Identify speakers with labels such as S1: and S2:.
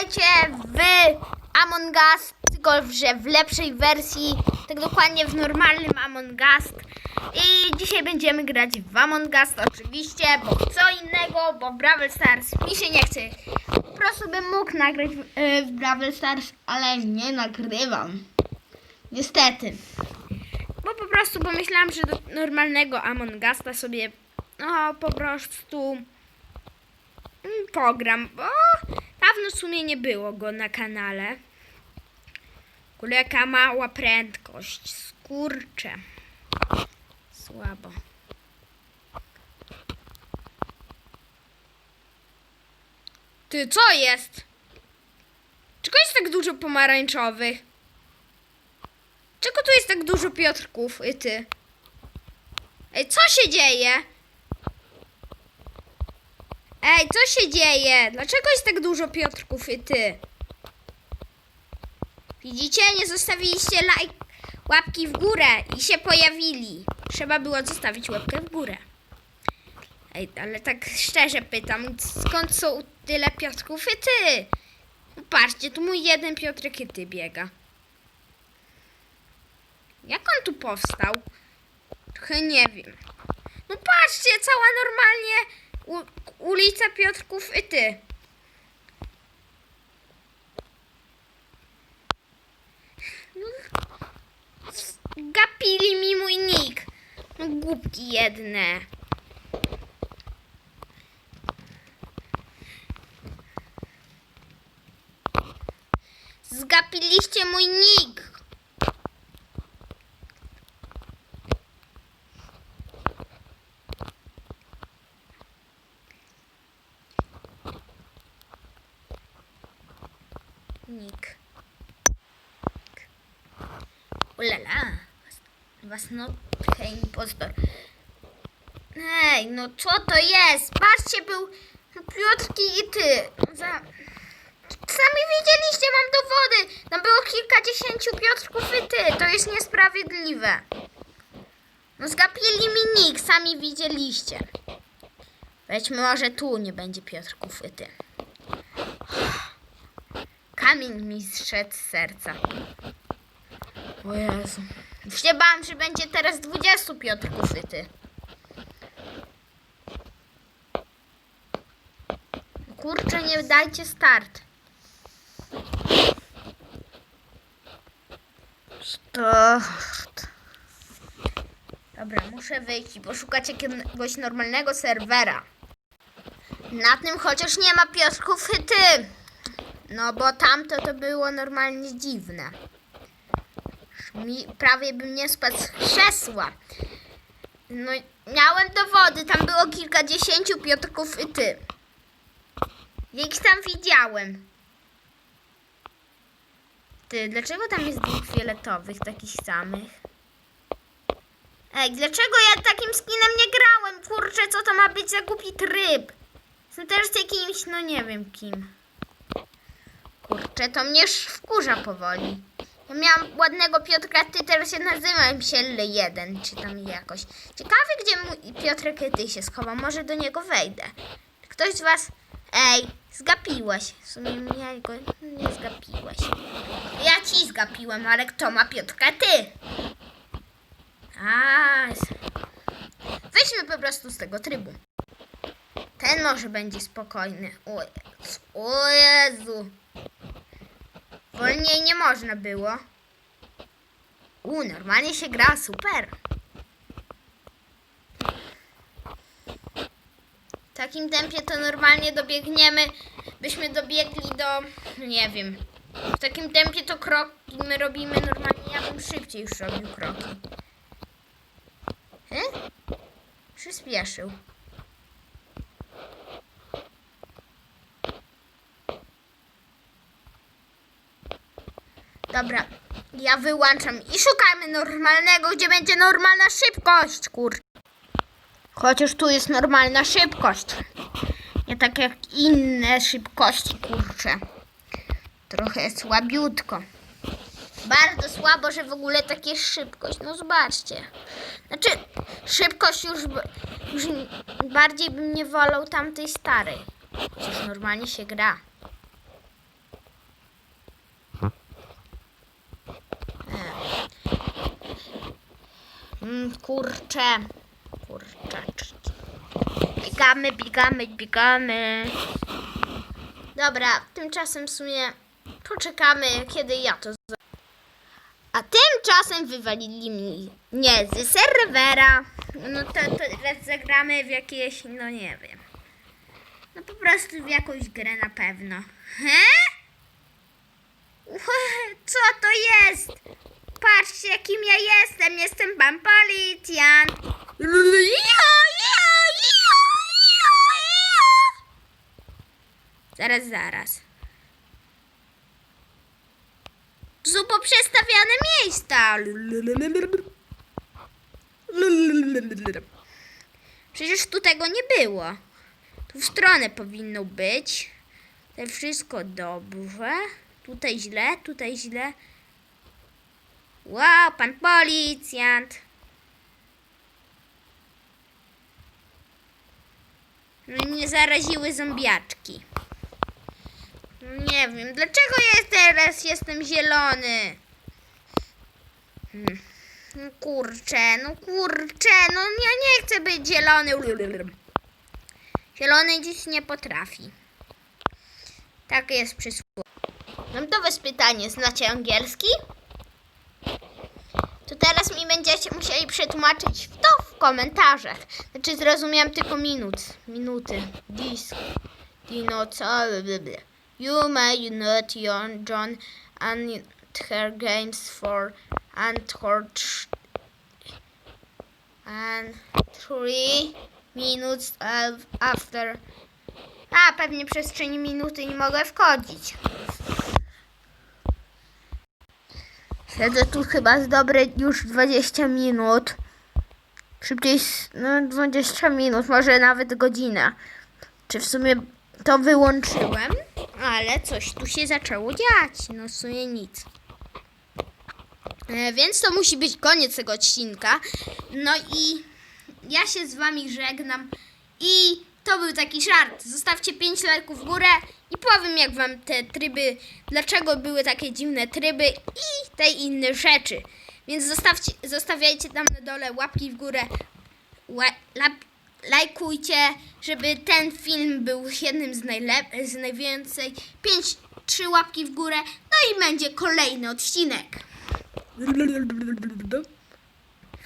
S1: witajcie w Among Us, tylko że w lepszej wersji, tak dokładnie w normalnym Among Us. I dzisiaj będziemy grać w Among Us oczywiście, bo co innego, bo Brawl Stars mi się nie chce. Po prostu bym mógł nagrać w, e, w Brawl Stars, ale nie nagrywam. Niestety. Bo po prostu pomyślałam, że do normalnego Among Usa sobie no po prostu mm, pogram, bo w sumie nie było go na kanale. Kule jaka mała prędkość, skurcze. Słabo. Ty, co jest? Czego jest tak dużo pomarańczowych? Czego tu jest tak dużo Piotrków i ty? Ej, co się dzieje? Ej, co się dzieje? Dlaczego jest tak dużo Piotrków i ty? Widzicie? Nie zostawiliście lajk, łapki w górę i się pojawili. Trzeba było zostawić łapkę w górę. Ej, ale tak szczerze pytam, skąd są tyle Piotrków i ty? Patrzcie, tu mój jeden Piotrek i ty biega. Jak on tu powstał? Trochę nie wiem. No patrzcie, cała normalnie u, ulica Piotrków i ty. No, Gapili mi mój nick. No głupki jedne. Zgapiliście mój nick. Nick. Ulala. Was no impostor. Ej, no co to jest? Patrzcie, był Piotrki i ty. Za... Sami widzieliście, mam dowody. Tam było kilkadziesięciu Piotrków i ty. To jest niesprawiedliwe. No zgapili mi nick, sami widzieliście. Weźmy może tu nie będzie Piotrków i ty. Kamień mi zszedł z serca. O Jezu. Już się bałam, że będzie teraz 20 Piotrków i ty. Kurczę, nie dajcie start. Start. Dobra, muszę wyjść i poszukać jakiegoś normalnego serwera. Na tym chociaż nie ma Piotrków i ty. No bo tamto to było normalnie dziwne. Mi, prawie bym nie spadł z krzesła. No, miałem dowody, tam było kilkadziesięciu Piotrków i ty. Ja ich tam widziałem. Ty, dlaczego tam jest dwóch fioletowych, takich samych? Ej, dlaczego ja takim skinem nie grałem? Kurczę, co to ma być za głupi tryb? Jestem też jakimś, no nie wiem kim. Kurczę, to mnie wkurza powoli. Ja miałam ładnego Piotrka, ty teraz się nazywam Sielle 1, czy tam jakoś. Ciekawe, gdzie mój Piotrek się schował. Może do niego wejdę. Ktoś z was... Ej, zgapiłeś. W sumie ja go nie zgapiłeś. Ja ci zgapiłem, ale kto ma Piotrka? Ty! A, Weźmy po prostu z tego trybu. Ten może będzie spokojny. O Jezu. O Jezu. Wolniej nie można było. U, normalnie się gra, super. W takim tempie to normalnie dobiegniemy, byśmy dobiegli do, nie wiem. W takim tempie to kroki my robimy normalnie, ja bym szybciej już robił kroki. He? Przyspieszył. Dobra, ja wyłączam i szukamy normalnego, gdzie będzie normalna szybkość, kur. Chociaż tu jest normalna szybkość. Nie tak jak inne szybkości, kurczę. Trochę słabiutko. Bardzo słabo, że w ogóle takie szybkość. No zobaczcie. Znaczy, szybkość już, już bardziej bym nie wolał tamtej starej. Chociaż normalnie się gra. Mm, kurczę. Kurczaczki. Biegamy, biegamy, biegamy. Dobra, tymczasem w sumie poczekamy, kiedy ja to z... A tymczasem wywalili mi nie z serwera. No to, to teraz zagramy w jakieś, no nie wiem. No po prostu w jakąś grę na pewno. He? Co to jest? Patrzcie, jakim ja jestem. Jestem pan policjant. Ja, ja, ja, ja, ja. Zaraz, zaraz. Tu są poprzestawiane miejsca. Przecież tu tego nie było. Tu w stronę powinno być. Tutaj wszystko dobrze. Tutaj źle, tutaj źle. Wow, pan policjant. No i mnie zaraziły zombiaczki. Nie wiem, dlaczego ja teraz jestem zielony? Hmm. No kurczę, no kurczę, no ja nie chcę być zielony. Zielony dziś nie potrafi. Takie jest przysłowie. Mam do was pytanie, znacie angielski? To teraz mi będziecie musieli przetłumaczyć to w komentarzach. Znaczy zrozumiałem tylko minut, minuty. Disk, dino, co, blablabla. You may not John, John and her games for and her and three minutes af- after. A, pewnie przestrzeni minuty nie mogę wchodzić. Siedzę tu chyba z dobre już 20 minut. Szybciej, no 20 minut, może nawet godzina. Czy w sumie to wyłączyłem? Ale coś tu się zaczęło dziać. No w sumie nic. E, więc to musi być koniec tego odcinka. No i ja się z wami żegnam. I to był taki żart. Zostawcie 5 lajków w górę i powiem jak wam te tryby, dlaczego były takie dziwne tryby i te inne rzeczy. Więc zostawcie, zostawiajcie tam na dole łapki w górę, lajkujcie, żeby ten film był jednym z, najlep- z najwięcej. 5, 3 łapki w górę, no i będzie kolejny odcinek.